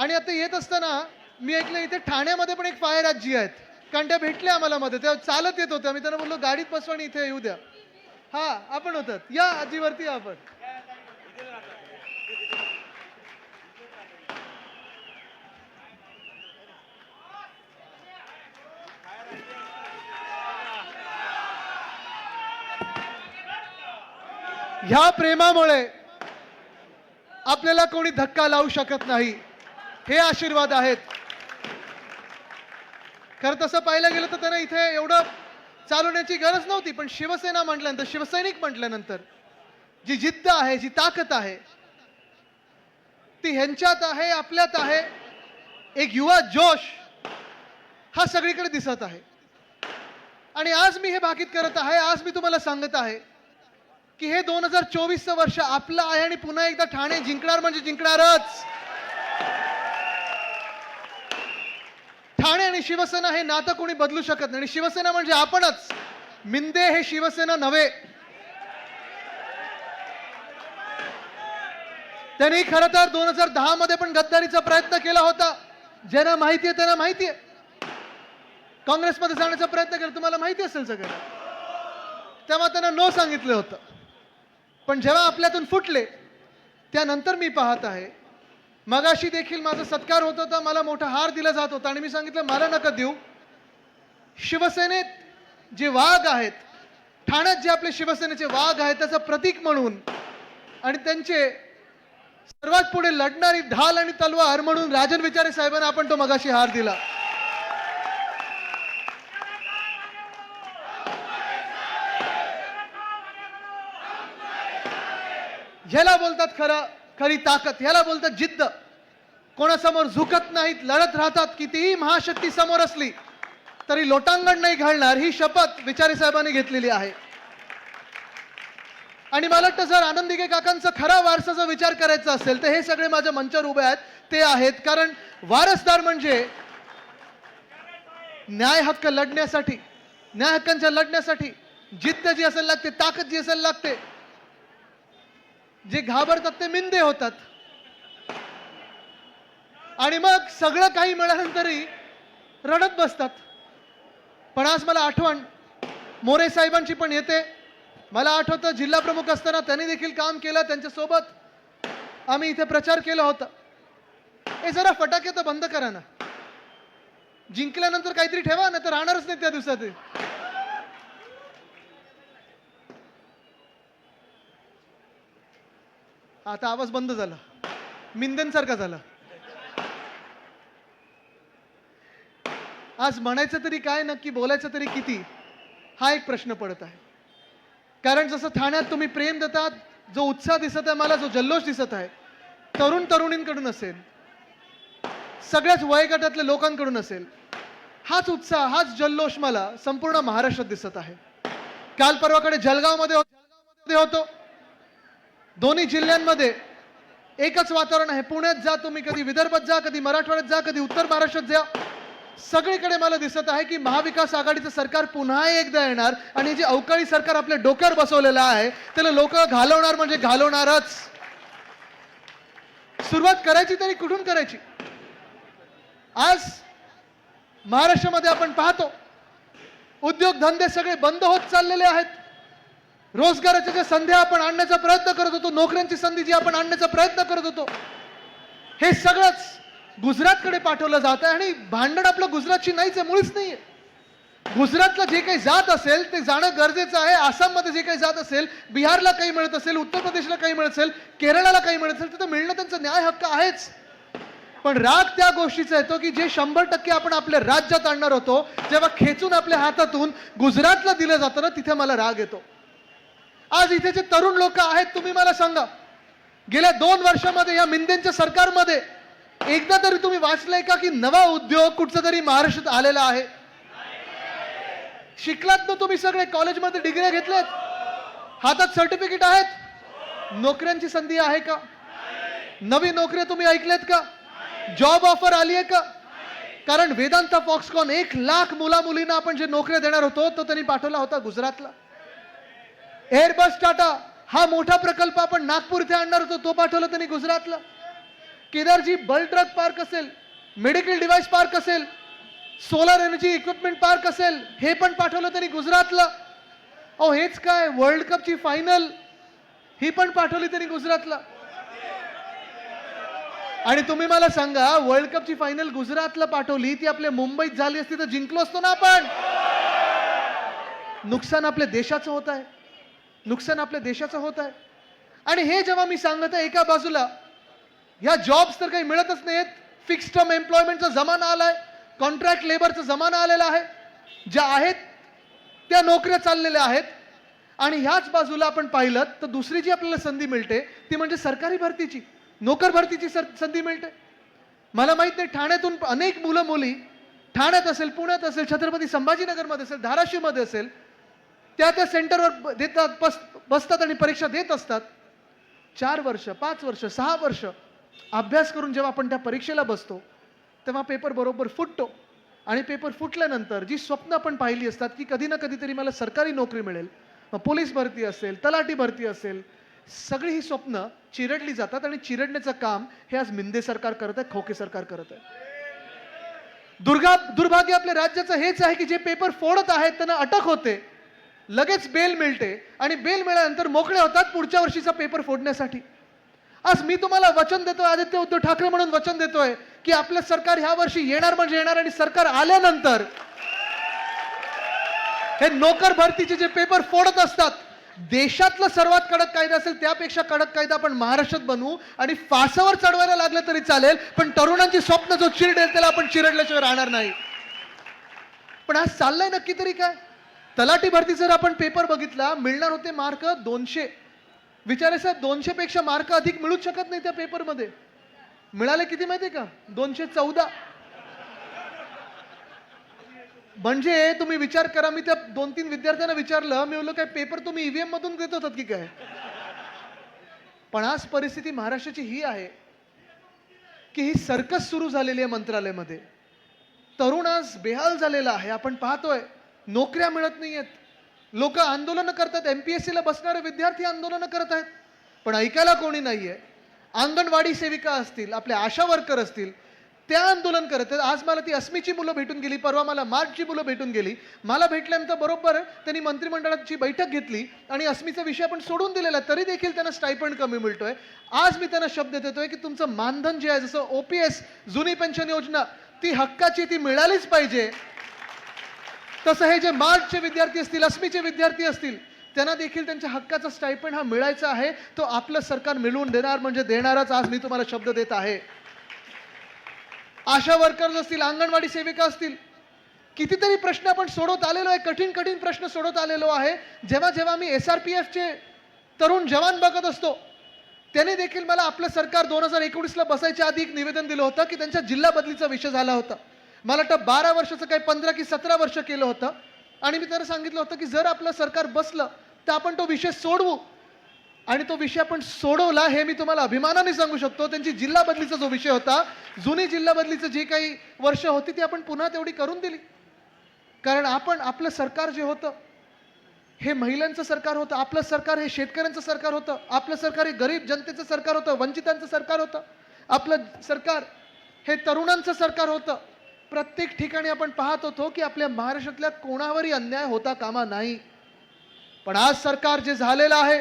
आणि आता येत असताना मी ऐकलं इथे ठाण्यामध्ये पण एक फायर आजी आहेत. कारण त्या भेटल्या आम्हाला मध्ये त्या चालत येत होत्या मी त्यांना बोललो गाडीत बसवा आणि इथे येऊ द्या. हा आपण होतात. या आजीवरती आपण. ह्या प्रेमामुळे आपल्याला कोणी धक्का लावू शकत नाही. हे आशीर्वाद आहेत. खरं तसं पाहायला गेलं तर त्यांना इथे एवढं चालवण्याची गरज नव्हती पण शिवसेना म्हटल्यानंतर शिवसैनिक म्हटल्यानंतर जी जिद्द आहे जी ताकद आहे ती ह्यांच्यात आहे आपल्यात आहे. एक युवा जोश हा सगळीकडे दिसत आहे. आणि आज मी हे भाकीत करत आहे आज मी तुम्हाला सांगत आहे की हे दोन हजार चोवीसचं वर्ष आपलं आहे आणि पुन्हा एकदा ठाणे जिंकणार म्हणजे जिंकणारच ठाणे आणि शिवसेना हे नातं कोणी बदलू शकत नाही. आणि शिवसेना म्हणजे आपणच. मिंदे हे शिवसेना नव्हे. त्यांनी खरं तर दोन हजार दहा मध्ये पण गद्दारीचा प्रयत्न केला होता. ज्यांना माहिती आहे त्यांना माहिती आहे. काँग्रेसमध्ये जाण्याचा प्रयत्न केला. तुम्हाला माहिती असेल सगळं. तेव्हा त्यांना नो सांगितलं होतं. पण जेव्हा आपल्यातून फुटले त्यानंतर मी पाहत आहे मगाशी देखील माझा सत्कार होत होता मला मोठा हार दिला जात होता आणि मी सांगितलं मला नका देऊ. शिवसेनेत जे वाघ आहेत ठाण्यात जे आपले शिवसेनेचे वाघ आहेत त्याचं प्रतीक म्हणून आणि त्यांचे सर्वात पुढे लढणारी ढाल आणि तलवार म्हणून राजन विचारे साहेबांना आपण तो मगाशी हार दिला. ह्याला बोलतात खरं खरी ताकद ह्याला बोलतात जिद्द. कोणासमोर झुकत नाहीत लढत राहतात कितीही महाशक्ती समोर असली तरी लोटांगण नाही घालणार ही शपथ विचारे साहेबांनी घेतलेली आहे. आणि मला वाटतं जर आनंदिके काकांचा खरा वारसा जर विचार करायचा असेल तर हे सगळे माझ्या मंचावर उभे आहेत ते आहेत. कारण वारसदार म्हणजे न्याय हक्क लढण्यासाठी न्याय हक्कांच्या लढण्यासाठी जिद्द जी असायला लागते ताकद जी असायला लागते जे घाबरतात ते मिंदे होतात. आणि मग सगळं काही मिळाल्यानंतरही रडत बसतात. पण आज मला आठवण मोरे साहेबांची पण येते. मला आठवतं जिल्हा प्रमुख असताना त्यांनी देखील काम केलं त्यांच्यासोबत आम्ही इथे प्रचार केला होता. हे जरा फटाके तर बंद करा ना. जिंकल्यानंतर काहीतरी ठेवा ना तर राहणारच नाही त्या दिवसात. आता आवाज बंद झाला. मिंदनसारखा झाला. आज म्हणायचं तरी काय नक्की बोलायचं तरी किती हा एक प्रश्न पडत आहे. कारण जसं ठाण्यात तुम्ही प्रेम देतात जो उत्साह दिसत आहे मला जो जल्लोष दिसत आहे तरुण तरुणींकडून असेल सगळ्याच वयगटातल्या लोकांकडून असेल हाच उत्साह हाच जल्लोष मला संपूर्ण महाराष्ट्रात दिसत आहे. काल परवाकडे जळगावमध्ये हो- होतो. दोन्ही जिल्ह्यांमध्ये एकच वातावरण आहे. पुण्यात जा तुम्ही कधी विदर्भात जा कधी मराठवाड्यात जा कधी उत्तर महाराष्ट्रात जा. सगळीकडे मला दिसत आहे की महाविकास आघाडीचं सरकार पुन्हा एकदा येणार आणि जे अवकाळी सरकार आपल्या डोक्यावर बसवलेलं आहे त्याला लोक घालवणार म्हणजे घालवणारच. सुरुवात करायची तरी कुठून करायची? आज महाराष्ट्रामध्ये आपण पाहतो उद्योगधंदे सगळे बंद होत चाललेले आहेत. रोजगाराच्या ज्या संध्या आपण आणण्याचा प्रयत्न करत होतो नोकऱ्यांची संधी जी आपण आणण्याचा प्रयत्न करत होतो हे सगळंच गुजरातकडे पाठवलं जात आहे आणि भांडण आपलं गुजरातची नाहीच आहे मुळीच नाही आहे गुजरातला जे काही जात असेल ते जाणं गरजेचं आहे. आसाममध्ये जे काही जात असेल बिहारला काही मिळत असेल उत्तर प्रदेशला काही मिळत असेल केरळाला काही मिळत असेल तिथं मिळणं त्यांचा न्याय हक्क आहेच. पण राग त्या गोष्टीचा येतो की जे शंभर टक्के आपण आपल्या राज्यात आणणार होतो जेव्हा खेचून आपल्या हातातून गुजरातला दिलं जातं ना तिथे मला राग येतो. आज इथे जे तरुण लोक आहेत तुम्ही मला सांगा. गेल्या दोन वर्षामध्ये या मिंदेंच्या सरकारमध्ये एकदा तरी तुम्ही वाचलंय का की नवा उद्योग कुठचा तरी महाराष्ट्रात आलेला आहे? शिकलात ना तुम्ही सगळे? कॉलेजमध्ये डिग्री घेतल्यात? हातात सर्टिफिकेट आहेत? नोकऱ्यांची संधी आहे का? नवी नोकऱ्या तुम्ही ऐकल्यात का? जॉब ऑफर आली आहे का? कारण वेदांता फॉक्सकॉन एक लाख मुला मुलींना आपण जे नोकऱ्या देणार होतो तो त्यांनी पाठवला होता गुजरातला. एअरबस टाटा हा मोठा प्रकल्प आपण नागपूर इथे आणणार होतो तो पाठवला त्यांनी गुजरातला. केदारजी बल ट्रक पार्क असेल मेडिकल डिव्हाइस पार्क असेल सोलार एनर्जी इक्विपमेंट पार्क असेल हे पण पाठवलं त्यांनी गुजरातला. अहो हेच काय वर्ल्ड कपची फायनल ही पण पाठवली त्यांनी गुजरातला. आणि तुम्ही मला सांगा वर्ल्ड कपची फायनल गुजरातला पाठवली ती आपल्या मुंबईत झाली असती तर जिंकलो असतो ना आपण? नुकसान आपल्या देशाचं होत आहे. नुकसान आपल्या देशाचं होत आहे. आणि हे जेव्हा मी सांगत आहे एका बाजूला ह्या जॉब्स तर काही मिळतच नाहीत. फिक्स टर्म एम्प्लॉयमेंटचा जमाना आलाय. कॉन्ट्रॅक्ट लेबरचा जमाना आलेला आहे. ज्या आहेत त्या नोकऱ्या चाललेल्या आहेत. आणि ह्याच बाजूला आपण पाहिलं तर दुसरी जी आपल्याला संधी मिळते ती म्हणजे सरकारी भरतीची. नोकर भरतीची सर- संधी मिळते. मला माहीत नाही ठाण्यातून अनेक मुलं मुली ठाण्यात असेल पुण्यात असेल छत्रपती संभाजीनगरमध्ये असेल धाराशिवमध्ये असेल त्या त्या सेंटरवर देतात बस बसतात आणि परीक्षा देत असतात. चार वर्ष पाच वर्ष सहा वर्ष अभ्यास करून जेव्हा आपण त्या परीक्षेला बसतो तेव्हा पेपर बरोबर फुटतो. आणि पेपर फुटल्यानंतर जी स्वप्न आपण पाहिली असतात की कधी ना कधीतरी मला सरकारी नोकरी मिळेल मग पोलीस भरती असेल तलाठी भरती असेल सगळी ही स्वप्न चिरडली जातात आणि चिरडण्याचं काम हे आज मिंदे सरकार करत आहे खोके सरकार करत आहे. दुर्गा दुर्भाग्य आपल्या राज्याचं हेच आहे की जे पेपर फोडत आहेत त्यांना अटक होते. लगेच बेल मिळते आणि बेल मिळाल्यानंतर मोकळे होतात पुढच्या वर्षीचा पेपर फोडण्यासाठी. आज मी तुम्हाला वचन देतोय आदित्य उद्धव ठाकरे म्हणून वचन देतोय की आपलं सरकार ह्या वर्षी येणार म्हणजे येणार आणि सरकार आल्यानंतर हे नोकर भरतीचे जे पेपर फोडत असतात देशातलं सर्वात कडक कायदा असेल त्यापेक्षा कडक कायदा आपण महाराष्ट्रात बनवू आणि फासावर चढवायला लागलं तरी चालेल पण तरुणांची स्वप्न जो चिरडेल त्याला आपण चिरडल्याशिवाय राहणार नाही. पण आज चाललंय नक्की तरी काय? तलाठी भरती जर आपण पेपर बघितला मिळणार होते मार्क दोनशे. विचारे साहेब दोनशे पेक्षा मार्क अधिक मिळूच शकत नाही त्या पेपरमध्ये मिळाले किती माहिती का? दोनशे चौदा. म्हणजे तुम्ही विचार करा मी त्या दोन तीन विद्यार्थ्यांना विचारलं मी बोललो काय पेपर तुम्ही ईव्हीएम मधून देत होतात की काय? पण आज परिस्थिती महाराष्ट्राची ही आहे की ही सर्कस सुरू झालेली आहे मंत्रालयामध्ये. तरुण आज बेहाल झालेला आहे. आपण पाहतोय. नोकऱ्या मिळत नाही आहेत लोक आंदोलनं करतात एम पी एस सीला बसणारे विद्यार्थी आंदोलनं करत आहेत. पण ऐकायला कोणी नाही आहे अंगणवाडी सेविका असतील आपल्या आशा वर्कर असतील त्या आंदोलन करत आहेत. आज मला ती अस्मीची मुलं भेटून गेली परवा मला मार्चची मुलं भेटून गेली. मला भेटल्यानंतर बरोबर त्यांनी मंत्रिमंडळाची बैठक घेतली आणि अस्मीचा विषय आपण सोडून दिलेला तरी देखील त्यांना स्टायपंड कमी मिळतोय. आज मी त्यांना शब्द देतोय की तुमचं मानधन जे आहे जसं ओ पी एस जुनी पेन्शन योजना ती हक्काची ती मिळालीच पाहिजे. तसं हे जे मार्चचे विद्यार्थी असतील अस्मीचे विद्यार्थी असतील त्यांना देखील त्यांच्या हक्काचा स्टायपंड हा मिळायचा आहे. तो आपलं सरकार मिळवून देणार म्हणजे देणारच आज मी तुम्हाला शब्द देत आहे. आशा वर्कर्स असतील अंगणवाडी सेविका असतील कितीतरी प्रश्न आपण सोडवत आलेलो आहे कठीण कठीण प्रश्न सोडवत आलेलो आहे. जेव्हा जेव्हा मी एस आर पी एफचे तरुण जवान बघत असतो त्याने देखील मला आपलं सरकार दोन हजार एकोणीसला बसायच्या आधी एक निवेदन दिलं होतं की त्यांच्या जिल्हा बदलीचा विषय झाला होता. मला वाटतं बारा वर्षाचं काही पंधरा की सतरा वर्ष केलं होतं. आणि मी त्याला सांगितलं होतं की जर आपलं सरकार बसलं तर आपण तो विषय सोडवू. आणि तो विषय आपण सोडवला हे मी तुम्हाला अभिमानाने सांगू शकतो. त्यांची जिल्हा बदलीचा जो विषय होता जुनी जिल्हा बदलीचं जी काही वर्ष होती ती आपण पुन्हा तेवढी करून दिली. कारण आपण आपलं सरकार जे होतं हे महिलांचं सरकार होतं आपलं सरकार हे शेतकऱ्यांचं सरकार होतं आपलं सरकार हे गरीब जनतेचं सरकार होतं वंचितांचं सरकार होतं आपलं सरकार हे तरुणांचं सरकार होतं प्रत्येक ठिकाणी आपण पाहत होतो की आपल्या महाराष्ट्रातल्या कोणावरही अन्याय होता कामा नाही. पण आज सरकार जे झालेलं आहे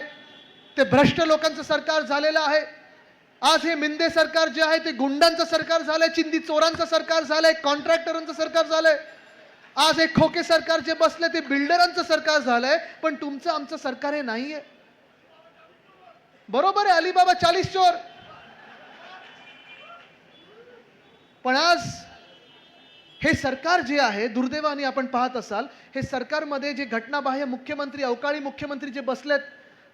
ते भ्रष्ट लोकांचं सरकार झालेलं आहे. आज हे मिंदे सरकार जे आहे ते गुंडांचं सरकार झालंय चिंदी चोरांचं सरकार झालंय कॉन्ट्रॅक्टरांचं सरकार झालंय. आज हे खोके सरकार जे बसले ते बिल्डरांचं सरकार झालंय पण तुमचं आमचं सरकार हे नाहीये. बरोबर आहे अलिबाबा चाळीस चोर पण आज हे सरकार जे आहे दुर्दैवाने आपण पाहत असाल हे सरकारमध्ये जे घटनाबाह्य मुख्यमंत्री अवकाळी मुख्यमंत्री जे बसलेत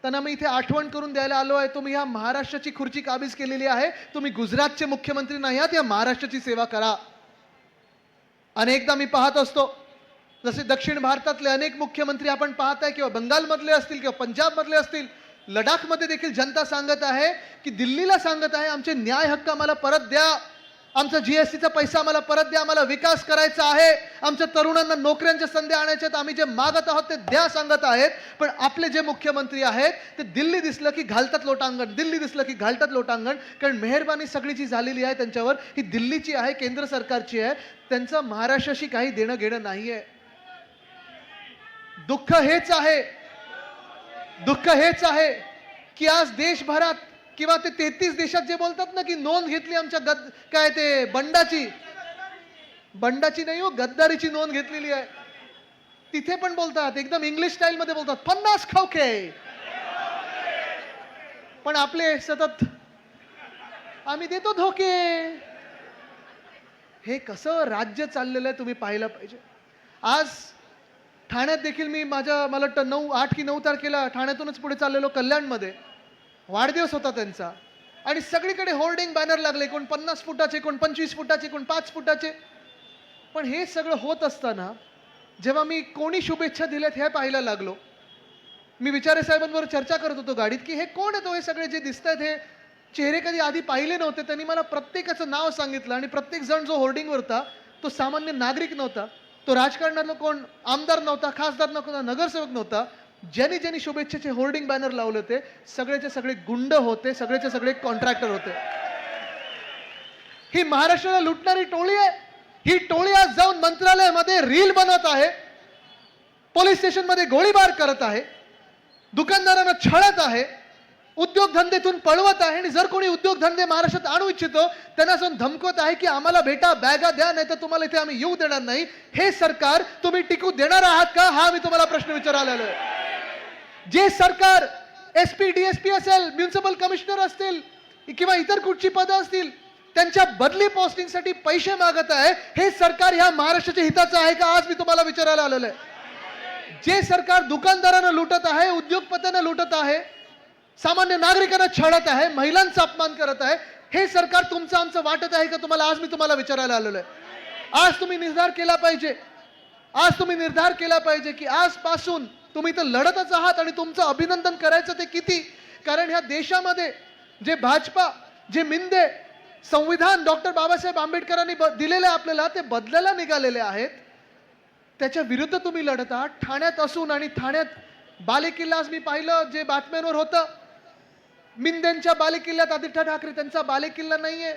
त्यांना मी इथे आठवण करून द्यायला आलो आहे तुम्ही ह्या महाराष्ट्राची खुर्ची काबीज केलेली आहे तुम्ही गुजरातचे मुख्यमंत्री नाही आहात या महाराष्ट्राची सेवा करा. अनेकदा मी पाहत असतो जसे दक्षिण भारतातले अनेक मुख्यमंत्री आपण पाहत आहे किंवा बंगालमधले असतील किंवा पंजाबमधले असतील लडाखमध्ये देखील जनता सांगत आहे की दिल्लीला सांगत आहे आमचे न्याय हक्क आम्हाला परत द्या. आमचा जीएसटीचा पैसा आम्हाला परत द्या आम्हाला विकास करायचा आहे. आमच्या तरुणांना नोकऱ्यांच्या संधी आणायच्या आहेत. आम्ही जे मागत आहोत ते द्या सांगत आहेत. पण आपले जे मुख्यमंत्री आहेत ते दिल्ली दिसलं की घालतात लोटांगण. दिल्ली दिसलं की घालतात लोटांगण. कारण मेहरबानी सगळी जी झालेली आहे त्यांच्यावर. ही दिल्लीची आहे केंद्र सरकारची आहे. त्यांचं महाराष्ट्राशी काही देणं घेणं नाही आहे दुःख हेच आहे. दुःख हेच आहे की आज देशभरात किंवा ते तेहतीस देशात जे बोलतात ना की नोंद घेतली आमच्या गद काय ते बंडाची. बंडाची नाही हो गद्दारीची नोंद घेतलेली आहे. तिथे पण बोलतात एकदम इंग्लिश स्टाईल मध्ये बोलतात पन्नास खाऊखे पण आपले सतत आम्ही देतो धोके. हे कसं राज्य चाललेलं आहे तुम्ही पाहिलं पाहिजे. आज ठाण्यात देखील मी माझ्या मला वाटतं नऊ आठ की नऊ तारखेला ठाण्यातूनच पुढे चाललेलो कल्याणमध्ये. वाढदिवस होता त्यांचा. आणि सगळीकडे होर्डिंग बॅनर लागले. कोण पन्नास फुटाचे कोण पंचवीस फुटाचे कोण पाच फुटाचे. पण हे सगळं होत असताना जेव्हा मी कोणी शुभेच्छा दिल्यात हे पाहायला लागलो. मी विचारे साहेबांबरोबर चर्चा करत होतो गाडीत की हे कोण आहेत हो हे सगळे जे दिसत आहेत हे? चेहरे कधी आधी पाहिले नव्हते. त्यांनी मला प्रत्येकाचं नाव सांगितलं आणि प्रत्येक जण जो होर्डिंगवर होता तो सामान्य नागरिक नव्हता. तो राजकारणातला कोण आमदार नव्हता खासदार नव्हता नगरसेवक नव्हता. ज्यांनी ज्यांनी शुभेच्छेचे होर्डिंग बॅनर लावले होते सगळेचे सगळे गुंड होते सगळेचे सगळे कॉन्ट्रॅक्टर होते. ही महाराष्ट्राला लुटणारी टोळी आहे. ही टोळी आज जाऊन मंत्रालयामध्ये रील बनवत आहे. पोलीस स्टेशनमध्ये गोळीबार करत आहे. दुकानदारांना छळत आहे. उद्योगधंदेतून पळवत आहे. आणि जर कोणी उद्योगधंदे महाराष्ट्रात आणू इच्छितो त्यांना जाऊन धमकवत आहे की आम्हाला भेटा बॅगा द्या नाही तर तुम्हाला इथे आम्ही येऊ देणार नाही. हे सरकार तुम्ही टिकू देणार आहात का? हा मी तुम्हाला प्रश्न विचारायला आलोय. जे सरकार S P D S P असेल म्युन्सिपल कमिशनर असतील किंवा इतर कुठची पदं असतील त्यांच्या बदली पोस्टिंगसाठी पैसे मागत आहे हे सरकार ह्या महाराष्ट्राच्या हिताचं आहे का? आज मी तुम्हाला विचारायला आलेलं आहे. जे सरकार दुकानदारांना लुटत आहे उद्योगपत्यांना लुटत आहे सामान्य नागरिकांना छळत आहे महिलांचा अपमान करत आहे हे सरकार तुमचं आमचं वाटत आहे का? तुम्हाला आज मी तुम्हाला विचारायला आलेलो आहे. आज तुम्ही निर्धार केला पाहिजे. आज तुम्ही निर्धार केला पाहिजे की आजपासून तुम्ही इथं लढतच आहात आणि तुमचं अभिनंदन करायचं ते किती? कारण ह्या देशामध्ये जे भाजपा जे मिंदे संविधान डॉक्टर बाबासाहेब आंबेडकरांनी ब- दिलेलं आपल्याला ते बदलायला निघालेले आहेत. त्याच्या विरुद्ध तुम्ही लढत आहात. ठाण्यात असून आणि ठाण्यात बालेकिल्ला आज मी पाहिलं जे बातम्यांवर होतं मिंदेंच्या बालेकिल्ल्यात आदित्य ठाकरे त्यांचा बालेकिल्ला नाहीये.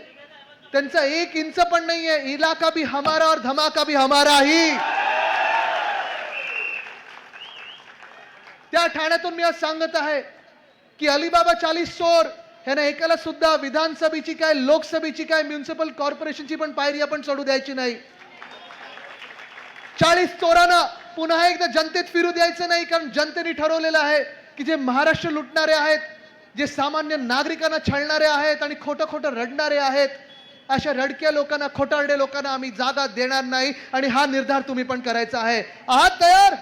त्यांचा एक इंच पण नाहीये. इलाका भी हमारा और धमाका भी हमारा ही. त्या ठाण्यातून मी आज सांगत आहे की अलिबाबा चाळीस चोर ह्याने एकाला सुद्धा विधानसभेची काय लोकसभेची काय म्युन्सिपल कॉर्पोरेशनची पण पायरी आपण चढू द्यायची नाही. चाळीस चोरांना पुन्हा एकदा जनतेत फिरू द्यायचं नाही कारण जनतेने ठरवलेलं आहे की जे महाराष्ट्र लुटणारे आहेत जे सामान्य नागरिकांना छळणारे आहेत आणि खोटं खोटं रडणारे आहेत अशा रडक्या लोकांना खोटारडे लोकांना आम्ही जागा देणार नाही आणि हा निर्धार तुम्ही पण करायचा आहे. आहात तयार?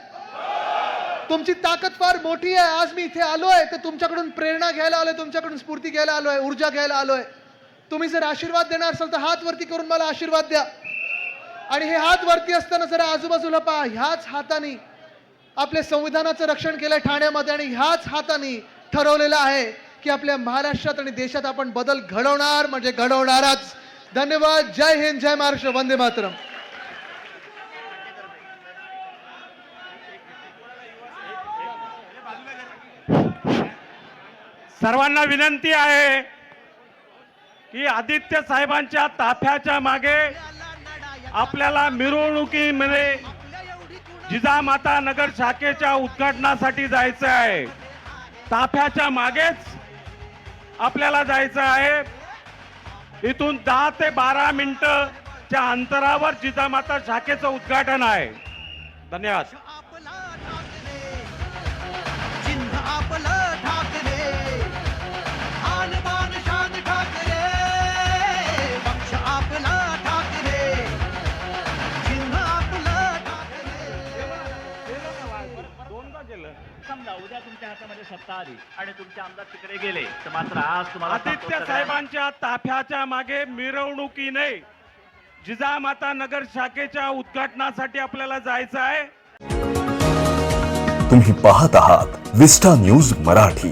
तुमची ताकद फार मोठी आहे. आज मी इथे आलो आहे तर तुमच्याकडून प्रेरणा घ्यायला आलोय तुमच्याकडून स्फूर्ती घ्यायला आलोय ऊर्जा घ्यायला आलोय. तुम्ही जर आशीर्वाद देणार असाल तर हात वरती करून मला आशीर्वाद द्या. आणि हे हात वरती असताना जरा आजूबाजूला पहा ह्याच हाताने आपल्या संविधानाचं रक्षण केलंय ठाण्यामध्ये आणि ह्याच हाताने ठरवलेलं आहे की आपल्या महाराष्ट्रात आणि देशात आपण बदल घडवणार म्हणजे घडवणारच. धन्यवाद. जय हिंद जय महाराष्ट्र. वंदे मातरम. सर्वांना विनंती आहे की आदित्य साहेबांच्या ताफ्याच्या मागे आपल्याला मिरवणुकीमध्ये म्हणजे जिजामाता नगर शाखेच्या उद्घाटनासाठी जायचं आहे. ताफ्याच्या मागेच आपल्याला जायचं आहे. इथून दहा ते बारा मिनिटच्या अंतरावर जिजामाता शाखेचं उद्घाटन आहे. धन्यवाद. सत्ता आली आणि तुमचे आमदार तिकडे गेले. तर मात्र आज तुम्हाला आदित्य साहेबांच्या ताफ्याच्या मागे मिरवणुकीने जिजामाता नगर शाखेच्या उद्घाटनासाठी आपल्याला जायचं आहे. तुम्ही पाहत आहात विस्टा न्यूज मराठी.